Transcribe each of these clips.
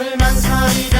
술만 사이다.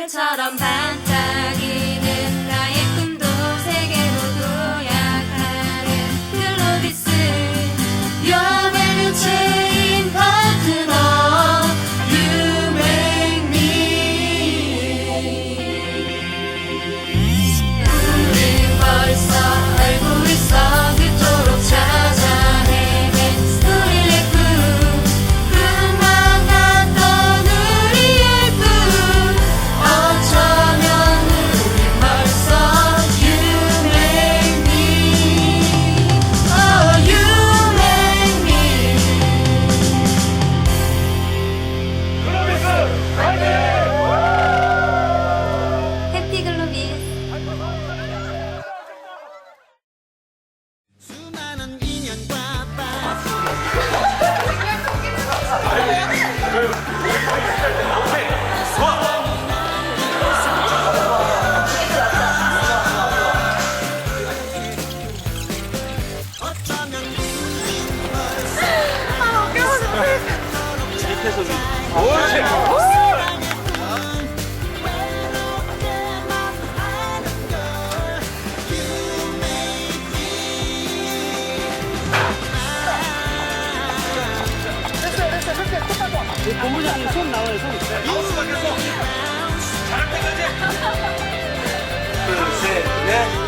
하늘처럼 반. 본부장님 손 나와요, 손. 마우스가 계속 잘할 때까지. 둘, 셋, 넷.